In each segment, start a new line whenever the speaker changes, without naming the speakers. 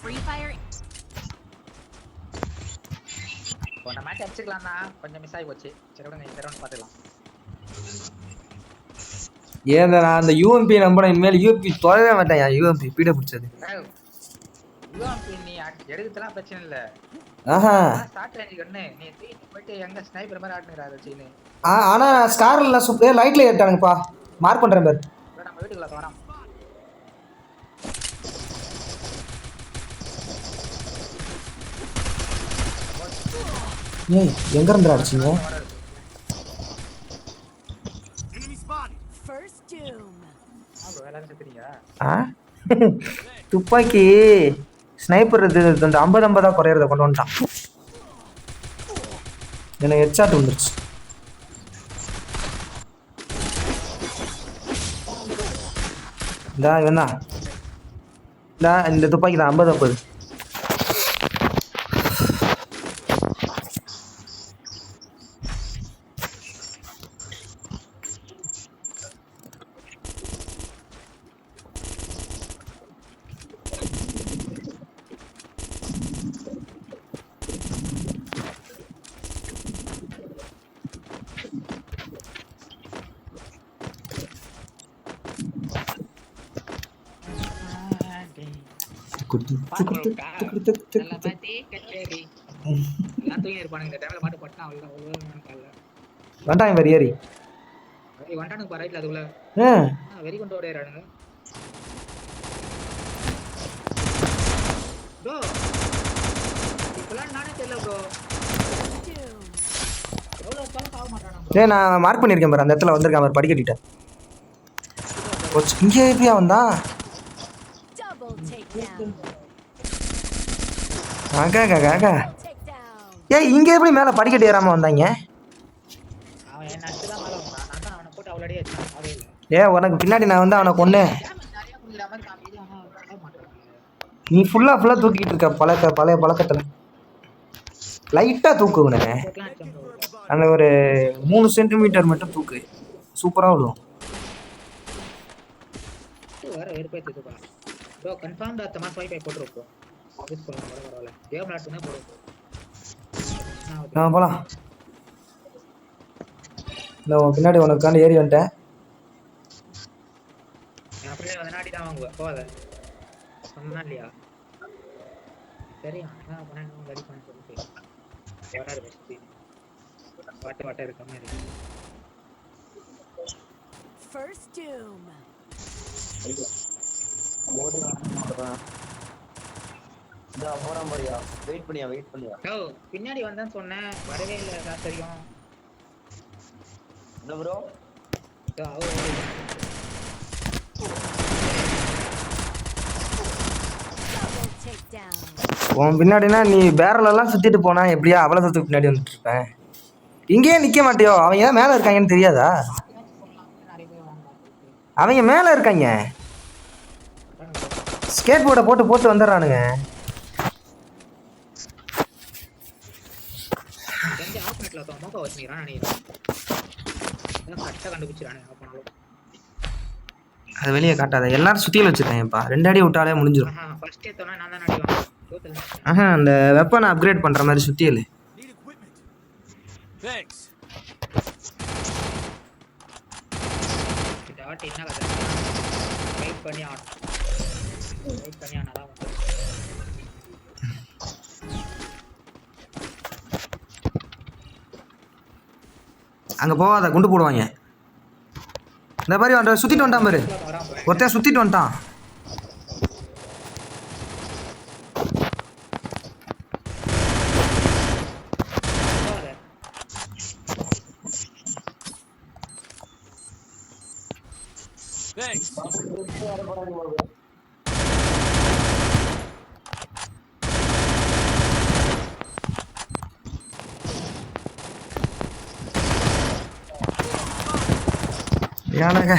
Free Fire.
போன match அடிச்சுக்கலாம் தான் கொஞ்சம் மிஸ் ஆகி போச்சு சரி விடுங்க இந்த ரவுண்ட் பார்த்துக்கலாம்.
ஏன் நான் அந்த யூஎம்பி நம்பரை இனிமேல் யூஎம்பி தொலைவே மாட்டேன். யூஎம்பி பீட பிடிச்சது.
யூஎம்பி நீ எடுக்கிறதுலாம் பிரச்சனை இல்ல.
ஆஹா.
ஸ்டார்ட் ரேஞ்ச் கண்ணு நீ தூக்கிட்டு போயிட்டு எங்க ஸ்னைப்பர் மாதிரி ஆட்டுங்கிறாரு சீனு
ஆ ஆனால் ஸ்காரில் சூப்பர் லைட்டில் ஏற்றானுங்கப்பா மார்க் பண்ணுறேன் பேர். ஏய் எங்க இருந்து அடிச்சிங்க? துப்பாக்கி. ஸ்னைப்பர் இது இந்த ஐம்பது ஐம்பதாக குறையிறத கொண்டு வந்துட்டான். எனக்கு ஹெட்ஷாட் வந்துருச்சு. இந்தா இவன் தான் இந்த துப்பாக்கி தான் ஐம்பது ஐம்பது. வந்துட்டான் இவர் ஏறி.
ஏய் வந்துட்டானுங்க பா ரைட்ல அதுக்குள்ள.
ஆ.
ஆ, வெறி கொண்டு ஓடிறானுங்க ப்ரோ இப்பெல்லாம் நானே தெரியல ப்ரோ
மார்க் பண்ணியிருக்கேன் பாரு அந்த இடத்துல வந்திருக்கேன் பாரு படிக்கட்டிட்ட போச்சு இங்கே எப்படியா ஆகா
Takedown.
ஏய் இங்கே எப்படி மேலே படிக்கட்டு ஏறாமல் வந்தாங்க
அவன் என்ன அடிச்சு தான் மேல வந்தான் நான் தான் அவனை போட்டு அவ்வளோ அடிச்சு ஆகவே இல்லை
ஏ உனக்கு பின்னாடி நான் வந்து அவனை
மாட்டாங்க
நீ ஃபுல்லாக ஃபுல்லாக தூக்கிட்டு இருக்க பழக்க பழைய பழக்கத்தில். லைட்டாக தூக்கு உனக்கு அந்த ஒரு மூணு சென்டிமீட்டர் மட்டும் தூக்கு. சூப்பராக விடுவோம்
வேற
இந்த உன் பின்னாடி உனக்காண்டு ஏறி வந்துட்டேன்.
வந்து நாடி தான் வாங்குவேன். போகாத. சொன்னா இல்லையா சரி அண்ணா பண்ண ரெடி பண்ண சொல்லிட்டு வராது பெஸ்ட் வாட்ட வாட்ட இருக்க மாதிரி
First Doom.
வெயிட் பண்ணியா வெயிட் பண்ணியா?
பின்னாடி வந்தேன்னு சொன்னேன். வரவே இல்லை. ஆச்சரியம்
என்ன ப்ரோ.
உன் பின்னாடினா நீ பேரலெல்லாம் சுற்றிட்டு போனா எப்படியா அவ்வளோ தூரத்துக்கு பின்னாடி வந்துட்டு இருப்பேன் இங்கேயே நிற்க மாட்டியோ? அவங்க ஏன் மேலே இருக்காங்கன்னு தெரியாதா? அவங்க மேலே இருக்காங்க. ஸ்கேட் போர்டை போட்டு போட்டு வந்துடுறானுங்க.
வச்சுக்கிறான் நினைக்கிறேன். கரெக்டாக ஆஃப் பண்ணாலும்
அதை வெளியே காட்டாத. எல்லாரும் சுற்றியில் வச்சுருக்காங்கப்பா. ரெண்டு அடி விட்டாலே முடிஞ்சிடும்
ஆஹா ஃபர்ஸ்ட் ஏத்தோனே நான் தான் தோத்துல
ஆஹா அந்த வெப்பனை அப்கிரேட் பண்ணுற மாதிரி
ஆட்டு என்ன கதை? வெயிட் பண்ணி ஆடும் வெயிட் பண்ணி ஆனாதான்
அங்கே போகாத குண்டு போடுவாங்க இந்த மாதிரி அவன் சுற்றிட்டு வந்துட்டான் பாரு ஒருத்தன் சுற்றிட்டு வந்துட்டான்
Thanks.
சரியானங்க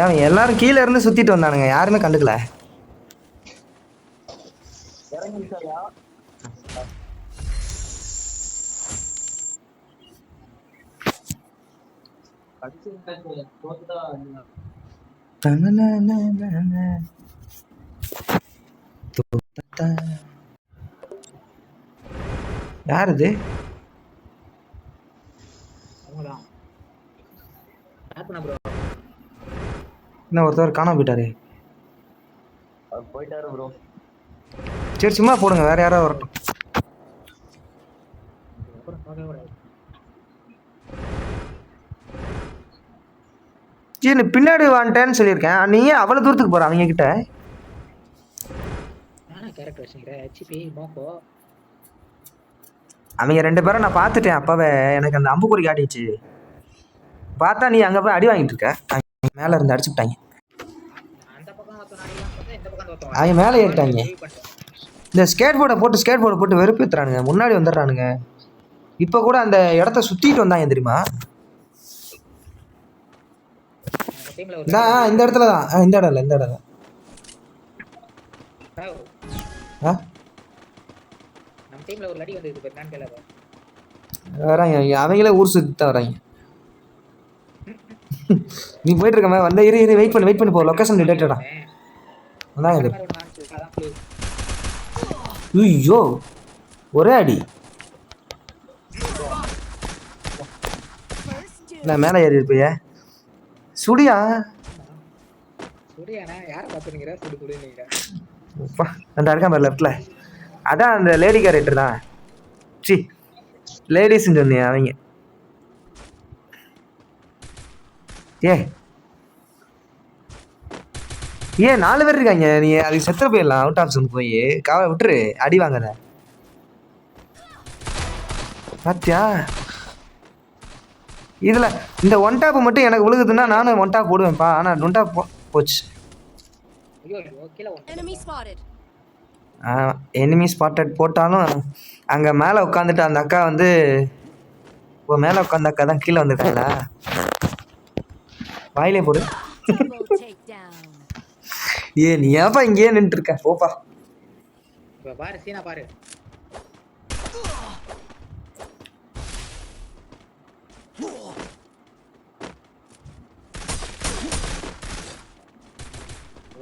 ஏன் எல்லாரும் கீழே இருந்து சுத்திட்டு வந்தானுங்க. யாருமே கண்டுக்கல. தனன யார் இது இன்னும் ஒருத்தவர் காணாம போயிட்டாரு.
போயிட்டாரு ப்ரோ
சரி சும்மா போடுங்க வேற யாராவது வரட்டும். சரி பின்னாடி வந்துட்டேன்னு சொல்லியிருக்கேன். நீ ஏன் அவ்வளோ தூரத்துக்கு போற அவங்க கிட்ட?
நானா கேரக்டர் வச்சுக்கிறேன். ஹெச்பி மோக்கோ
அவங்க ரெண்டு பேரும் நான் பார்த்துட்டேன். அப்பவே எனக்கு அந்த அம்புக்குறி காட்டிச்சு பார்த்தா நீ அங்கே போய் அடி வாங்கிட்டு இருக்க. மேலே இருந்து அடிச்சு விட்டாங்க. அவங்க மேலே ஏறிட்டாங்க. இந்த ஸ்கேட் போர்டை போட்டு ஸ்கேட் போர்டை போட்டு வெறுப்பேத்துறானுங்க முன்னாடி வந்துடுறானுங்க. இப்போ கூட அந்த இடத்த சுற்றிட்டு வந்தாங்க தெரியுமா? இந்த இடத்துல தான் ஆ, இந்த இடம் இல்லை இந்த இடம் தான் ஆ?
டீம்ல ஒரு லடி வந்து இது என்னன்னு கேளு
வராங்க அவங்க. அவங்களே ஊர் தான் வராங்க நீ போயிட்டு இருக்க மாதிரி வந்த இரு இரு வெயிட் பண்ணு வெயிட் பண்ணி போ. லொக்கேஷன் ரிலேட்டடா அதான் இது. ஐயோ ஒரே அடி. நான் மேலே ஏறி இருப்பிய? சுடியா?
சுடியாண்ணா யாரை பார்த்துனுங்கிற சுடு சுடுனுங்கிற
அப்பா, அந்த பாரு லெஃப்டில் அதான் அந்த லேடி கேரக்டர் தான். சி லேடிஸ்ன்னு சொன்னியா அவங்க. ஏ. ஏன் நாலு பேர் இருக்காங்க. நீ அதுக்கு செத்து போயிடலாம். அவுட் ஆஃப் ஜோன் போய். கவலை விட்டுரு. அடி வாங்கத பாத்தியா? இதில் இந்த ஒன் டாப் மட்டும் எனக்கு விழுகுதுன்னா நானும் ஒன் டாப் போடுவேன்ப்பா. ஆனால் ஒன் டாப் போச்சு
ஐயோ ஐயோ கீழே ஒன்று
Enemy spotted.
எனிமி ஸ்பாட்டட் போட்டாலும் அங்கே மேலே உட்காந்துட்டு அந்த அக்கா வந்து இப்போ மேலே உட்காந்த அக்கா தான் கீழே வந்துட்டாங்களா? வாயிலே போடு. ஏ நீ ஏன்ப்பா இங்கேயே நின்றுட்டு இருக்க போப்பா
பாரு சீனா பாரு.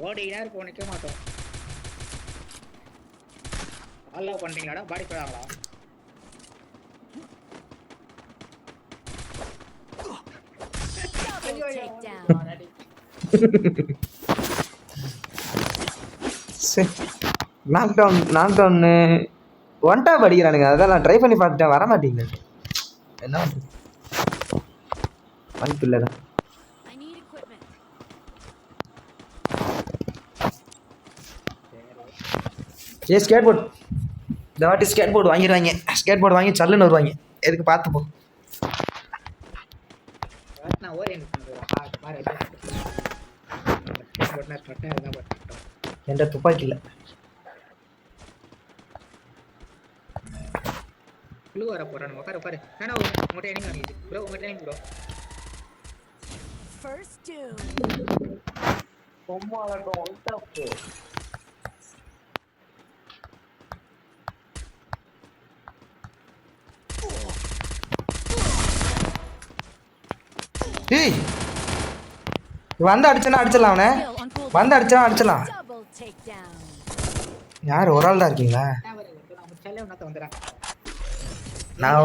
ஓடினா இருப்போம் நிற்க மாட்டோம். ஃபாலோ பண்ணுறீங்களாடா பாடி போடாங்களா
நாக் டவுன் நாக் டவுன்னு ஒன் டாப் அடிக்கிறானுங்க. நான் ட்ரை பண்ணி பார்த்துட்டேன். வர மாட்டேங்குது என்ன பண்ணுறது வாய்ப்பு இல்லைடா. ஏ ஸ்கேட் போர்டு இந்த வாட்டி ஸ்கேட் போர்டு வாங்கிடுவாங்க ஸ்கேட் போர்டு வாங்கி சல்லுன்னு வருவாங்க. எதுக்கு பார்த்து போ.
நான் ஓரியன் பண்ணுறேன் பாரு பட்டினா பட்டினா இருந்தால் பட்டிட்டோம்
என்கிட்ட துப்பாக்கி இல்லை.
ப்ளூ வர போகிறான் உட்கார உட்காரு. வேணா உங்கள்கிட்ட என்ன வாங்கிது ப்ரோ உங்கள்கிட்ட என்ன ப்ரோ
ஒன் டாப்
டேய் வந்து அடிச்சனா அடிச்சிடலாம் அவனை. வந்து அடிச்சனா அடிச்சிடலாம். யார் ஒரு ஆள் தான் இருக்கீங்களா?
நான் முடிச்சாலே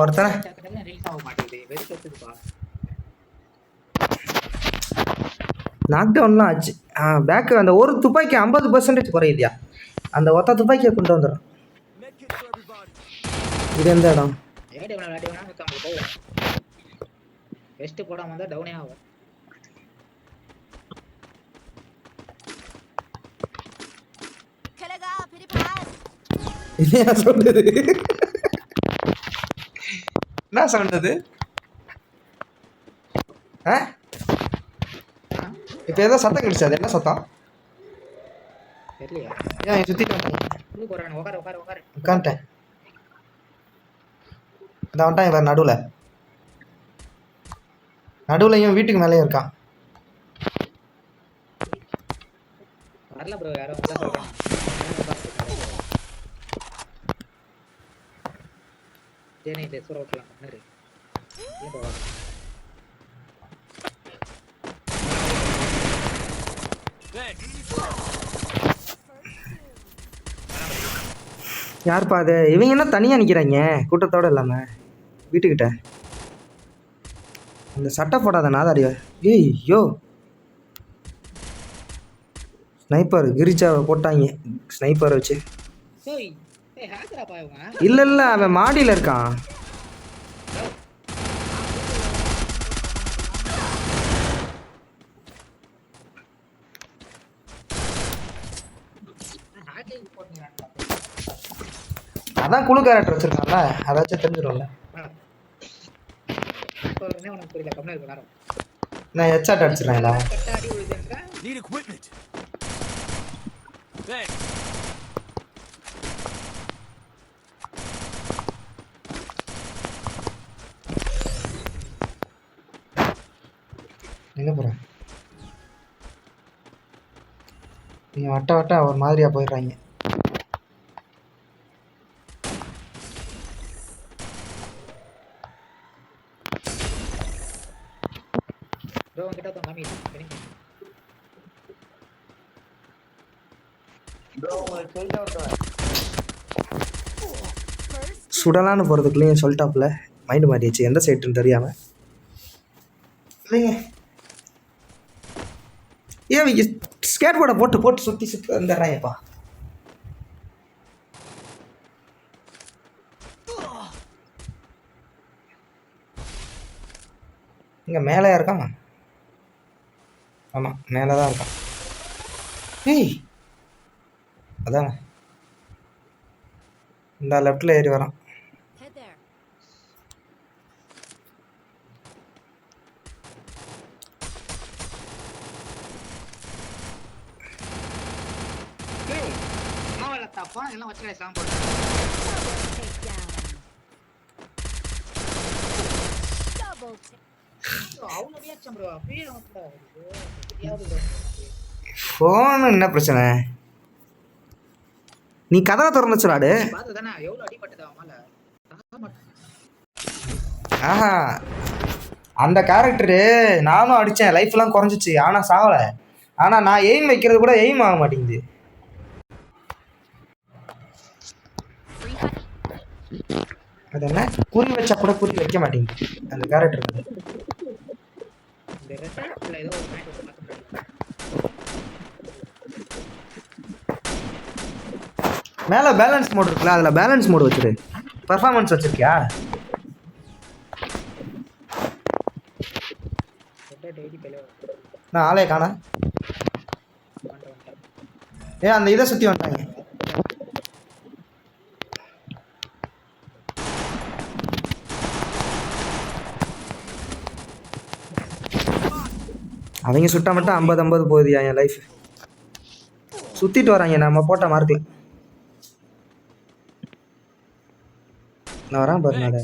ஒருத்தனை. நாக் டவுன்லாம் ஆச்சு. ஆ பேக்கு அந்த ஒரு துப்பாக்கி ஐம்பது பர்சன்டேஜ் குறையுதியா. அந்த ஒத்த துப்பாக்கியை கொண்டு வந்துடும் இது எந்த இடம்?
வெஸ்ட்டு போடாமல் வந்தால் டவுனே ஆகும்.
என்ன சொல்றது என்ன சொல்றது இப்போ ஏதோ சத்தம் கிடைச்சு அது என்ன சத்தம்?
தெரியலையா.
ஏன்
போடுறான் உட்காரு உட்காரு உட்காரு
உட்காந்துட்டேன் இந்த வந்துட்டான் இவர் நடுவில். நடுவுலையும் வீட்டுக்கு மேலேயும் இருக்கான் யார்ப்பா அது? இவங்க என்ன தனியாக நிற்கிறாங்க கூட்டத்தோடு இல்லாமல் வீட்டுக்கிட்ட? அந்த சட்டை போடாத நாதாரியா. ஏய் யோ. ஸ்னைப்பர் கிரிஜாவை போட்டாங்க. ஸ்னைப்பரை வச்சு. இல்லை இல்லை அவன் மாடியில் இருக்கான். அதான் குழு கேரக்டர் வச்சிருக்கான்ல அதாச்சும் தெரிஞ்சிடும்ல.
சொல்றேனே உனக்கு புரியல. கம்மியா இருக்கு நேரம்
நான் ஹெட்ஷாட் அடிச்சிடுறேன்ல
கட்டாடி விழுதுன்ற
equipment. Thanks.
எங்கே போகிறேன் நீ வட்ட வட்ட ஒரு மாதிரியா போயிடுறாங்க
ப்ரோ உங்ககிட்ட ஒருத்தன் காமி சரி
First,
சுடலான்னு போகிறதுக்குள்ளேயும் சொல்லிட்டாப்புல. மைண்டு மாறிடுச்சு. எந்த சைட்டுன்னு தெரியாமல் இல்லைங்க ஏன் இங்கே ஸ்கேட் போர்டை போட்டு போட்டு சுற்றி சுற்றி வந்துடுறாங்கப்பா இங்கே மேலே இருக்கான். ஆமாம் மேலே தான் இருக்கான். ஏய். அதானே. இந்த லெஃப்டில் ஏறி வரான்.
அப்படியே அவன் கூட தெரியாது ப்ரோ
ஃபோனு என்ன பிரச்சனை? நீ கதவை திறந்து வச்சுடாடு
பார்த்து தானே எவ்வளோ அடிபட்டது அவன் மேல? தாங்க மாட்டான்.
ஆஹா. அந்த கேரக்டரு நானும் அடித்தேன் லைஃப்லாம் குறைஞ்சிச்சு. ஆனால் சாவலை. ஆனால் நான் எய்ம் வைக்கிறது கூட எய்ம் ஆக மாட்டேங்குது. அது என்ன? குறி வச்சா கூட குறி வைக்க மாட்டேங்குது அந்த கேரக்டர்
இந்த
மேலே பேலன்ஸ் மோட் இருக்குல்ல அதில் பேலன்ஸ் மோட் வச்சிரு. பர்ஃபார்மன்ஸ் வச்சிருக்கியா? நான் ஆளே காணா. ஏ அந்த இதை சுற்றி வந்தாங்க. அவங்க சுட்டா மட்டும் ஐம்பது ஐம்பது போகுதுயா என் லைஃப் சுத்திட்டு வராங்க நம்ம போட்ட மார்க்ல நான் வரேன் பாரு நட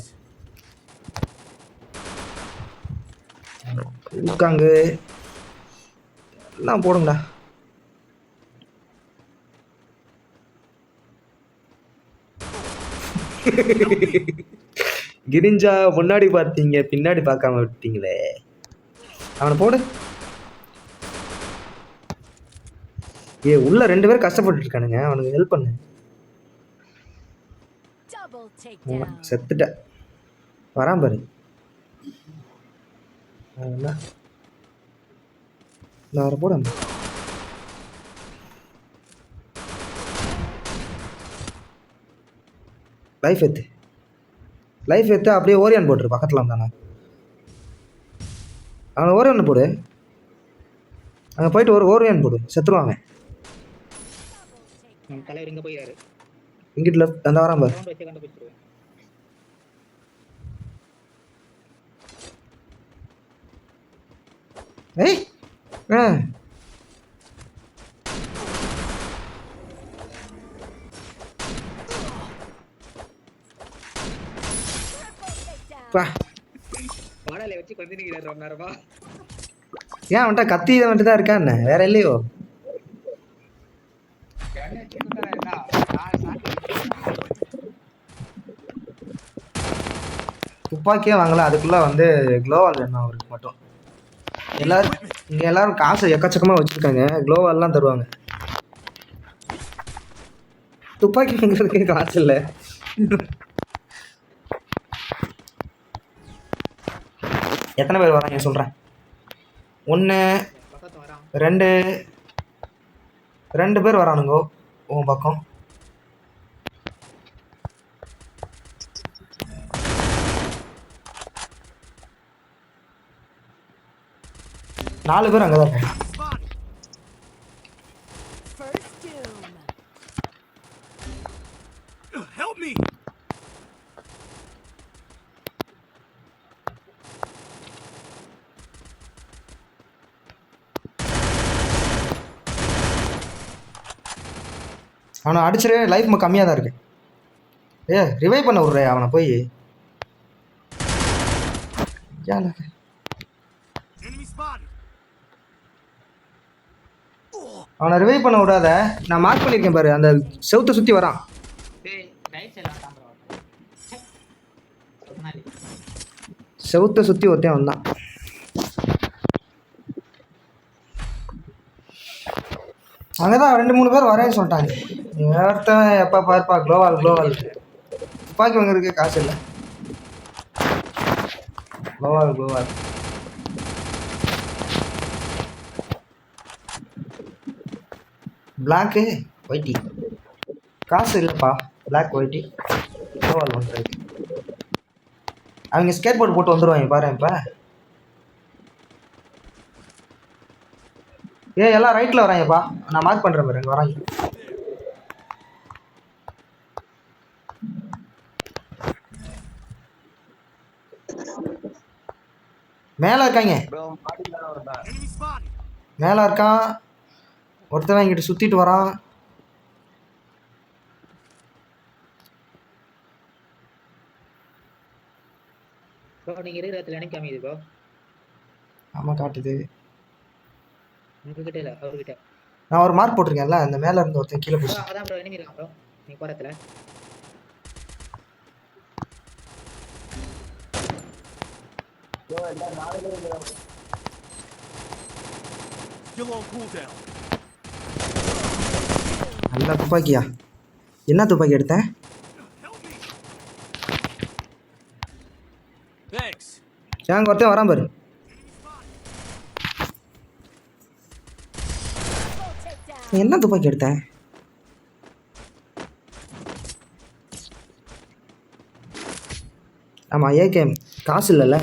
எல்லாம் போடுங்கடா. கிரிஞ்சா முன்னாடி பார்த்தீங்க பின்னாடி பார்க்காம விட்டீங்களே. அவனை போடு. ஏ உள்ள ரெண்டு பேரும் கஷ்டப்பட்டு இருக்கானுங்க. அவனுக்கு ஹெல்ப் பண்ணு. செத்துட்ட. வரான் பாரு. நான் வர போட லைஃப் எத்து. லைஃப் எத்து அப்படியே ஓரியான் போட்டுரு. பக்கத்தில் வந்தானே அவனை ஓரியான் போடு. அங்கே போயிட்டு ஒரு ஓரியான் போடு. செத்துருவாங்க
தலைவர் இங்க போயிறாரு
இங்கிட்டு லெஃப்ட் அந்த வரான் பாரு.
சவுண்ட் வச்சு கண்டுபிடிச்சிருவேன்.
ஏய் ஆ. பா
வாடலை வச்சு கொஞ்ச நிக்கிறாரு ரொம்ப நேரமா.
ஏன் அவன்கிட்ட கத்தி வந்துட்டு தான் இருக்கா என்ன? வேற இல்லையோ? துப்பாக்கியே வாங்கல அதுக்குள்ள வந்து க்ளோவால் வேணும் அவருக்கு மட்டும். எல்லாரும் இங்கே எல்லாரும் காசு எக்கச்சக்கமாக வச்சுருக்காங்க. க்ளோவால்லாம் தருவாங்க. துப்பாக்கி வாங்குறதுக்கு காசு இல்லை. எத்தனை பேர் வராங்க சொல்கிறேன் ஒன்று ரெண்டு ரெண்டு பேர் வரானுங்கோ. உன் பக்கம். நாலு பேர் அங்கே தான் இருக்காங்க. அவனை அடிச்சிரு லைஃப் கம்மியாக தான் இருக்கு. ஏ ரிவைவ் பண்ண விட்றே அவனை போய்! அவனை ரிவைவ் பண்ண விடாத. நான் மார்க் பண்ணியிருக்கேன் பாரு அந்த செவுத்தை சுற்றி வரான். செவுத்தை சுற்றி ஒருத்தன் வந்தான். அங்கே தான் ரெண்டு மூணு பேர் வரேன்னு சொல்லிட்டாங்க. ஒருத்தன் எப்போ பார்ப்பா க்ளோவால் க்ளோவால் துப்பாக்கி வாங்குறதுக்கு காசு இல்லை. க்ளோவால் க்ளோவால் பிளாக்கு ஒயிட்டி காசு இல்லைப்பா. பிளாக் ஒயிட்டி க்ளோவால் பண்ணுறதுக்கு அவங்க ஸ்கேட் போர்டு போட்டு வந்துருவாங்க பாரு இப்போ. ஏ எல்லாம் ரைட்டில் வராங்கப்பா நான் மார்க் பண்ணுறேன் பாரு இங்கே வராங்க மேலே இருக்காங்க! மேலே இருக்கான். ஒருத்தவன் இங்கிட்ட சுற்றிட்டு வரான்.
ப்ரோ நீங்கள் இருக்கிற இடத்துல எனக்கு அமையுது ப்ரோ
ஆமாம் காட்டுது.
உங்ககிட்ட இல்லை அவர்கிட்ட.
நான் ஒரு மார்க் போட்டிருக்கேன்ல அந்த மேலே இருந்து ஒருத்தன் கீழே
ப்ரோ
பிடிச்சி
அங்கே தான் ப்ரோ இருக்கான் ப்ரோ நீ
cooldown.
நல்ல துப்பாக்கியா? என்ன துப்பாக்கி எடுத்தேன். ஏங்க ஒருத்தன் வரான் பாரு. என்ன துப்பாக்கி எடுத்தேன் ஆமாம் ஏகே காசு இல்லைல்ல?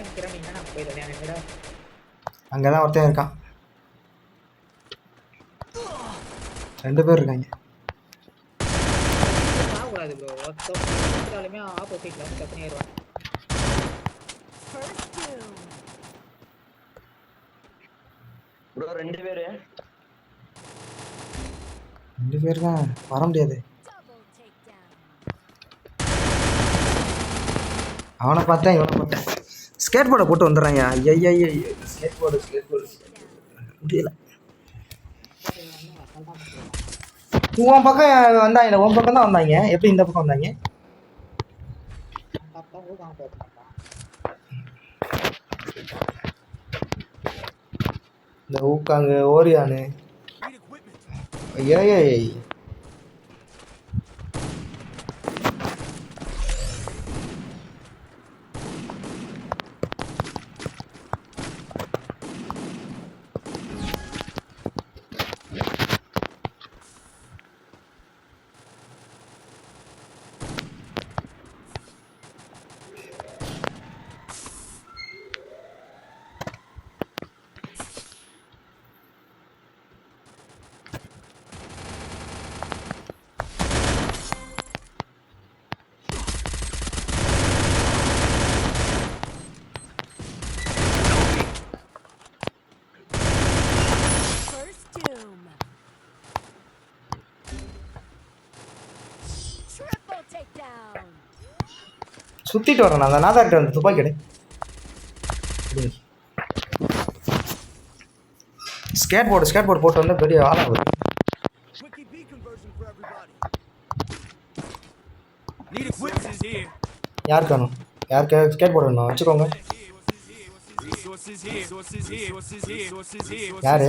நிற்கிறோம் நீங்கள் நான் போயிடுறேன் என்னடா
அங்கே தான் ஒருத்தன் இருக்கான் ரெண்டு பேர் இருக்காங்க
ஆகக்கூடாது ப்ரோ வந்து
First doom.
ப்ரோ ரெண்டு பேரு
ரெண்டு பேர் தான் வர முடியாது. அவனை பார்த்தேன் இவனை பார்த்தேன் ஸ்கேட் போர்டை போட்டு வந்துடுறாங்க ஐயா ஸ்கேட் போர்டு ஸ்கேட் போர்டு முடியல உன் பக்கம் வந்தாங்க உன் பக்கம் தான் வந்தாங்க எப்படி இந்த பக்கம் வந்தாங்க இந்த ஊக்காங்க ஓரியானு. ஐயா சுத்திட்டு வரேன் நான் அந்த நாதார்கிட்ட வந்து துப்பாக்கி எடு ஸ்கேட் போர்டு ஸ்கேட் போர்டு போட்டு வந்து பெரிய ஆளாகுது
Quickie B conversion
யாருக்கு வேணும் யாருக்கு ஸ்கேட் போர்டு வேணும் வச்சுக்கோங்க யாரு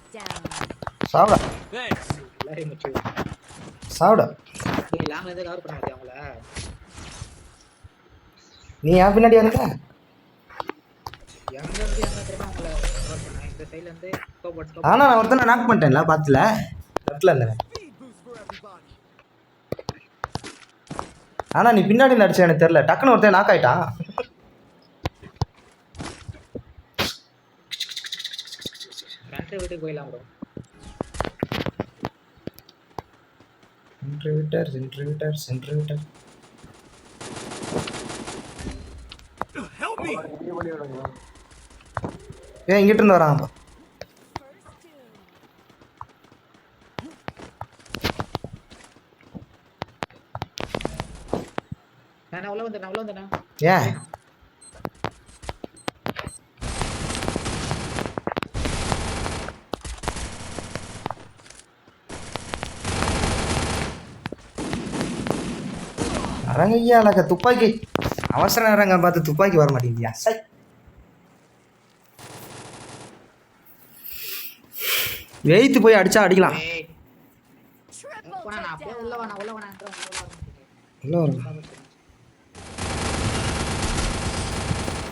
இந்த சைடுல இருந்து ஸ்கோப் போட்டு scope
ஆனால் நான் ஒருத்தனை நாக் பண்ணிட்டேன்ல பாத்துல லெஃப்டில் இருந்தேன். ஆனால் நீ பின்னாடி இருந்து அடிச்ச எனக்கு தெரில டக்குன்னு ஒருத்தன் நாக் ஆயிட்டான்.
ஃப்ரண்ட் வீட்டுக்கு போயிடலாம் ப்ரோ
சென்ட்ரிவிட்டர்
Help me.
ஏன் இங்கிட்டு இருந்து
doom.
நான் உள்ள வந்தேன் உள்ள வந்தேன்
ஏன் அரங்கையா அழக துப்பாக்கி. அவசர நேரங்க பார்த்து துப்பாக்கி வர மாட்டேங்குதியா சை. வெயித்து போய் அடிச்சா அடிக்கலாம்.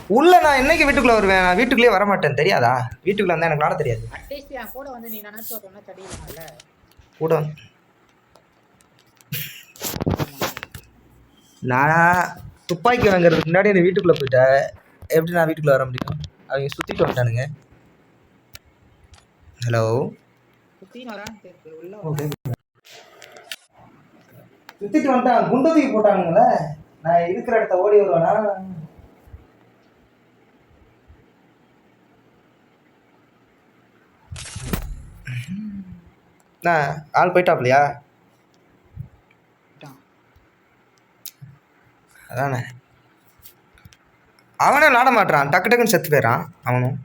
உள்ள
நான் என்னைக்கு வீட்டுக்குள்ள வருவேன்? நான் வீட்டுக்குள்ளேயே வர மாட்டேன் தெரியாதா? வீட்டுக்குள்ள வந்தா எனக்கு விளாட தெரியாது.
கூட வந்து நீ நினைச்சு சொன்னா தடிக்கலாம்ல
கூட வந்து- நான் துப்பாக்கி வாங்குறதுக்கு முன்னாடி என்ன வீட்டுக்குள்ளே போயிட்டேன் எப்படி நான் வீட்டுக்குள்ளே வர முடியும்? அவங்க சுற்றிட்டு வந்துட்டானுங்க. ஹலோ சுற்றிட்டு வந்துட்டான் குண்டு தூக்கி போட்டானுங்களே. நான் இருக்கிற இடத்த ஓடி வருவேனா? நான் ஆள் போயிட்டாப்லையா? அதானே? அவனே விளாட மாட்றான். டக்கு டக்குன்னு செத்து போயிடறான் அவனும்.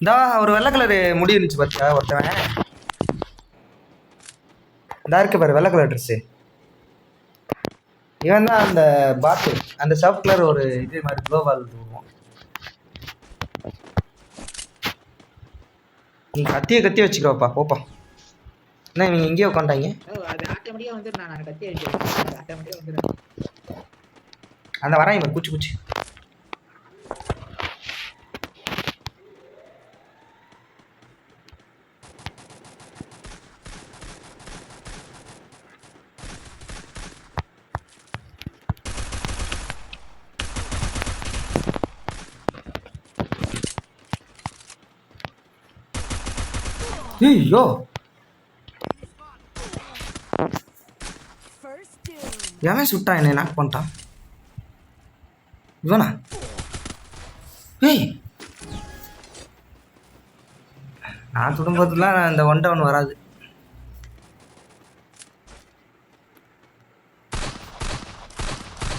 இந்தா ஒரு வெள்ளை கலரு முடி இருந்துச்சு பார்த்தியா ஒருத்தவன்? இந்தா இருக்கு பாரு வெள்ளை கலர் ட்ரெஸ்ஸு இவன் தான் அந்த பாத்து அந்த சிவப்பு கலர் ஒரு இது மாதிரி குளோபால் தூக்குவான் நீ கத்தியை கத்தி வச்சுக்கோப்பா போப்பா. என்ன இவங்க எங்கேயோ உட்காண்டாங்க அந்த வரான் இவன். குச்சி குச்சி. ஐயோ எவன் சுட்டான் என்னை நாக் பண்ணிட்டான்? இவனா? ஏய்! நான் சுடும்போதுலாம் இந்த ஒன் டவுன் வராது.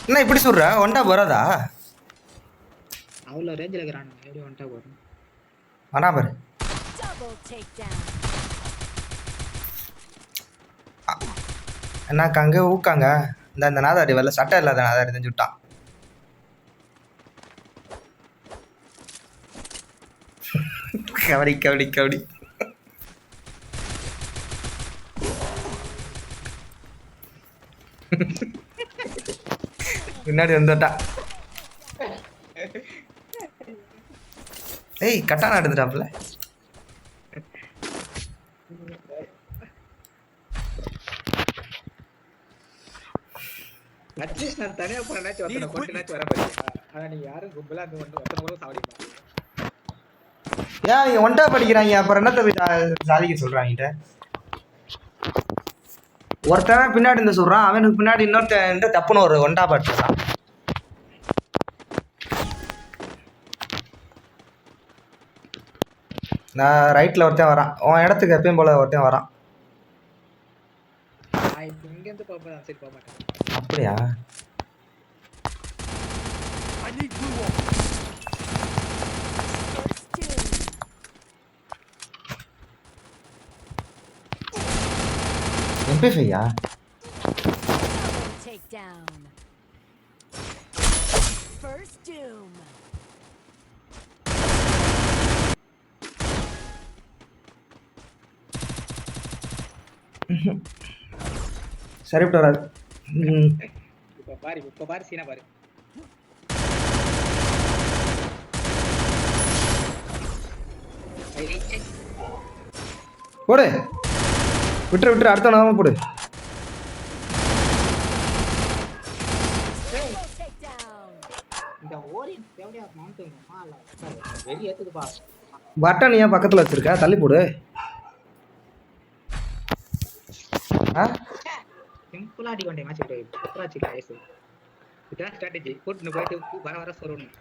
என்ன இப்படி சொல்ற? ஒன் டாப் வராதா?
அவ்வளோ ரேஞ்சில் இருக்கிறானுங்க. எப்படி வந்துட்டா போதும்
வரா பாரு.
Double takedown.
என்னக்கா அங்கே ஊக்காங்க? இந்த இந்த நாதாரி வரல. சட்டை இல்லாத நாதாரி தெரிஞ்சு விட்டான். கபடி கபடி கபடி. பின்னாடி வந்துட்டா. ஏய் கட்டான எடுத்துட்டாப்புல?
அட்லீஸ்ட் நான் தனியா போனாச்சும் ஒருத்தனை கொண்டுனாச்சும் வர பாத்தியா ஆனா நீங்க யாரும் கும்பலா அந்த ஒன்று ஒருத்தனை கூட சாவடிப்பா
ஏன் இங்க ஒன்டா படிக்கிறாங்க அப்புறம் என்னத்த சாதிக்க சொல்றாங்க ஒருத்தன் பின்னாடி இருந்து சொல்றான் அவனுக்கு பின்னாடி இன்னொருத்தன் தப்புன்னு ஒரு ஒண்டா பாட்டுறான் நான் ரைட்டில் ஒருத்தன் வரான். உன் இடத்துக்கு எப்பயும் போல ஒருத்தன் வரான்.
நான் இப்ப இங்க இருந்து போக சரி போக மாட்டேன்
அப்படியா
I need blue wall.
First doom.
MP ஃபையா
Double takedown. First doom.
சரிப்பட்டு வராது.
இப்ப பாரு இப்ப பாரு சீனா பாரு.
போடு. விட்டுரு விட்டுரு. அடுத்த நாம போடு. பட்டன் ஏன் பக்கத்தில் வச்சிருக்க? தள்ளி போடு. ஆ?
சிம்பிளா அடி கொண்டே மேட்ச் விட்டு புத்தராச்சு வயசு இதான் ஸ்ட்ராட்டஜி கூட்டின்னு போயிட்டு வர வர சொல்லணும்.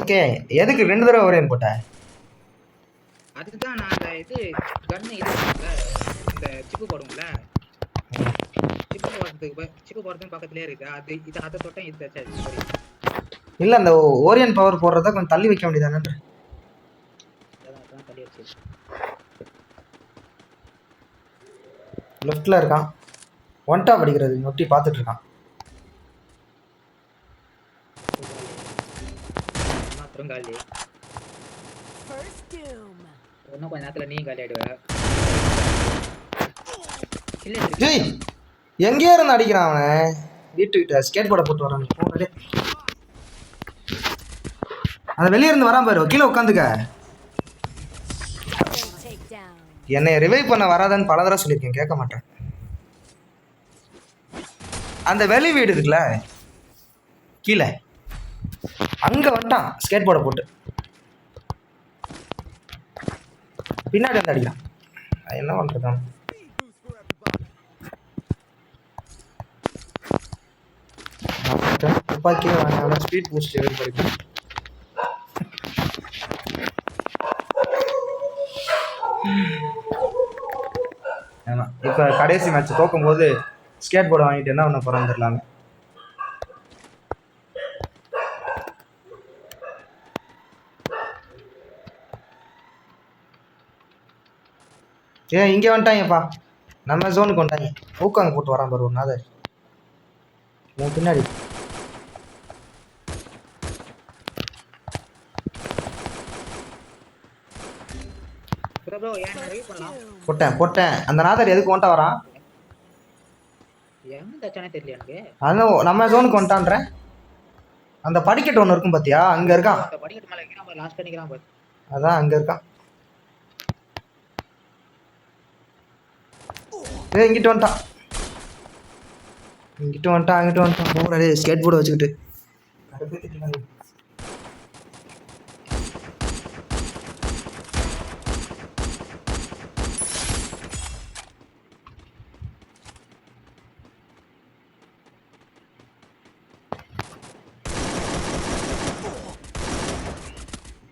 ஓகே எதுக்கு ரெண்டு தடவை ஒரே போட்ட?
அதுதான் நான் அந்த இது கன்னு இது இந்த சிப்பு போடுவோம்ல. சிப்பு போடுறதுக்கு சிப்பு போடுறதுக்கு பக்கத்துலயே இருக்கு அது இது அதை தொட்டேன் இது.
இல்லை அந்த ஓரியன் பவர் போடுறத கொஞ்சம் தள்ளி வைக்க வேண்டியதானே லெஃப்டில் இருக்கான். ஒன்டா படிக்கிறது நொட்டி பார்த்துட்டு இருக்கான்?
மாத்திரம் காலி. இன்னும் கொஞ்ச நேரத்துல நீ காலி ஆயிடுவ. இல்ல
ஜெய் எங்கேயோ இருந்து அடிக்கிறான் அவன். வீட்டுக்கிட்ட ஸ்கேட் போர்டை போட்டு வரான் போனே அந்த வெளியே இருந்து வரான் பாரு கீழே உட்காந்துக்க. என்னை ரிவைவ் பண்ண வராதான்னு பல தடவை சொல்லியிருக்கேன் கேட்க மாட்டேன். அந்த வெளி வீடு இருக்குல்ல கீழே. அங்கே வந்துட்டான் ஸ்கேட் போர்டை போட்டு. பின்னாடி வந்து அடிக்கலாம் அது என்ன பண்ணுறது துப்பாக்கியே வாங்க ஸ்பீட் பூஸ்ட் எதுவும் கிடைக்கும் ஆமாம் இப்போ கடைசி மேட்ச் தோக்கும்போது ஸ்கேட் போர்டு வாங்கிட்டு என்ன பண்ண போகிறோம் தெரியலாமே ஏன் இங்கே வந்துட்டாங்கப்பா. நம்ம ஜோனுக்கு வந்துட்டாங்க. ஊக்காங்க போட்டு வரான் பாரு ஒரு நாதர் உன் பின்னாடி. போட்டேன் போட்டேன். அந்த நாதர் எதுக்கு வந்துட்ட வரான்? நம்ம ஜோனுக்கு வந்துட்டான்றேன் அந்த படிக்கட்டு ஒன்று இருக்கும் பார்த்தியா அங்கே இருக்கான் அதான் அங்கே இருக்கான். ஏ இங்கிட்டு வந்துட்டான். இங்கிட்டு வந்துட்டான் அங்கிட்டு வந்துட்டான். ஸ்கேட் போர்டு வச்சுக்கிட்டு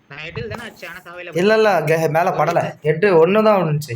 நான் ஹெட்டில் தானே வச்சேன் ஆனா சாவையில
இல்லை இல்லை மேலே படலை. எட்டு ஒன்று தான் இருந்துச்சு